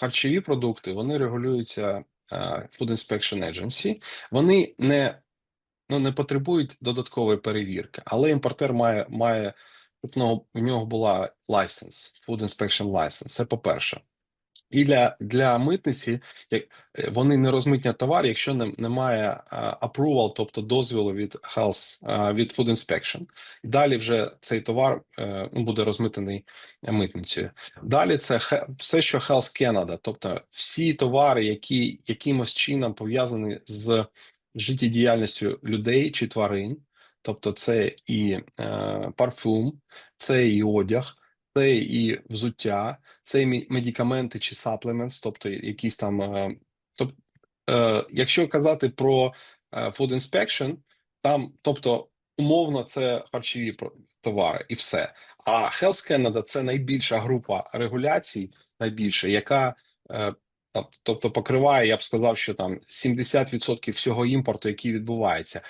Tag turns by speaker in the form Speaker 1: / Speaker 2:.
Speaker 1: харчові продукти вони регулюються е, Food Inspection Agency. Вони не, ну, не потребують додаткової перевірки, але імпортер має, має в нього, була license, Food Inspection License. Це по-перше. І для, для митниці е, вони не розмитнять товар, якщо немає approval, тобто дозволу від Health, від Food Inspection. Далі вже цей товар е, ну, буде розмитнений митницею. Далі це все, що Health Canada, тобто всі товари, які якимось чином пов'язані з життєдіяльністю людей чи тварин, тобто це і е, парфум, це і одяг, це і взуття, це і медикаменти чи supplements, тобто якісь там. Тоб, е, якщо казати про е, Food Inspection, там, тобто, умовно, це харчові товари і все. А Health Canada – це найбільша група регуляцій, найбільша, яка тобто покриває, я б сказав, що там 70% всього імпорту, який відбувається.